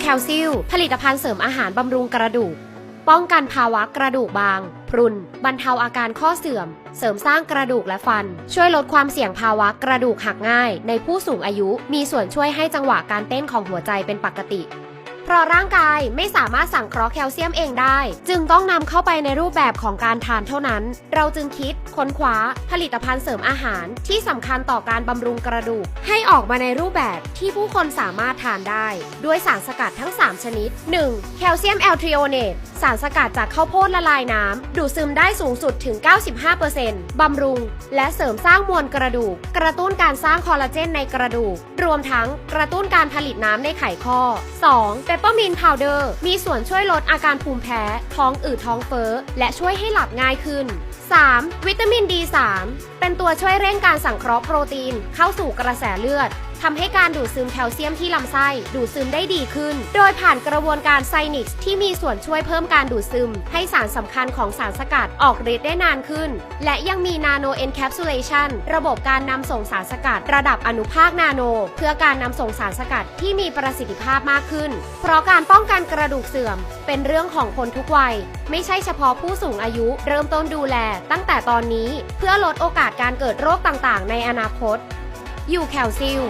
แคลซิลผลิตภัณฑ์เสริมอาหารบำรุงกระดูก ป้องกันภาวะกระดูกบาง พรุน บรรเทาอาการข้อเสื่อม เสริมสร้างกระดูกและฟัน ช่วยลดความเสี่ยงภาวะกระดูกหักง่าย ในผู้สูงอายุ มีส่วนช่วยให้จังหวะการเต้นของหัวใจเป็นปกติ เพราะร่างกายไม่สามารถสั่งเคราะห์แคลเซียมเองได้ จึงต้องนำเข้าไปในรูปแบบของการทานเท่านั้น เราจึงคิดค้นคว้าผลิตภัณฑ์เสริมอาหารที่สำคัญต่อการบำรุงกระดูก ให้ออกมาในรูปแบบที่ผู้คนสามารถทานได้ ด้วยสารสกัดทั้ง 3 ชนิด 1. แคลเซียมแอลทริโอเนต สารสกัดจากข้าวโพดละลายน้ำ ดูดซึมได้สูงสุดถึง 95%บำรุง และเสริมสร้างมวลกระดูก กระตุ้นการสร้างคอลลาเจนในกระดูก รวมทั้งกระตุ้นการผลิตน้ำในไขข้อ 2. เปปเปอร์มินพาวเดอร์มีส่วนช่วยลดอาการภูมิแพ้ ท้องอืดท้องเฟ้อ และช่วยให้หลับง่ายขึ้น 3. วิตามิน D3 เป็นตัวช่วยเร่งการสังเคราะห์โปรตีนเข้าสู่กระแสเลือด ทำให้การดูดซึมแคลเซียมที่ลำไส้ดูดซึมได้ดีขึ้น โดยผ่านกระบวนการไซนิกซ์ที่มีส่วนช่วยเพิ่มการดูดซึม ให้สารสำคัญของสารสกัดออกฤทธิ์ได้นานขึ้น และยังมีนาโนเอนแคปซูลเลชันระบบการนำส่งสารสกัดระดับอนุภาคนาโน เพื่อการนำส่งสารสกัดที่มีประสิทธิภาพมากขึ้น เพราะการป้องกันกระดูกเสื่อม เป็นเรื่องของคนทุกวัย ไม่ใช่เฉพาะผู้สูงอายุ เริ่มต้นดูแล ตั้งแต่ตอนนี้เพื่อลดโอกาสการเกิดโรคต่างๆ ในอนาคต อยู่แคลซิล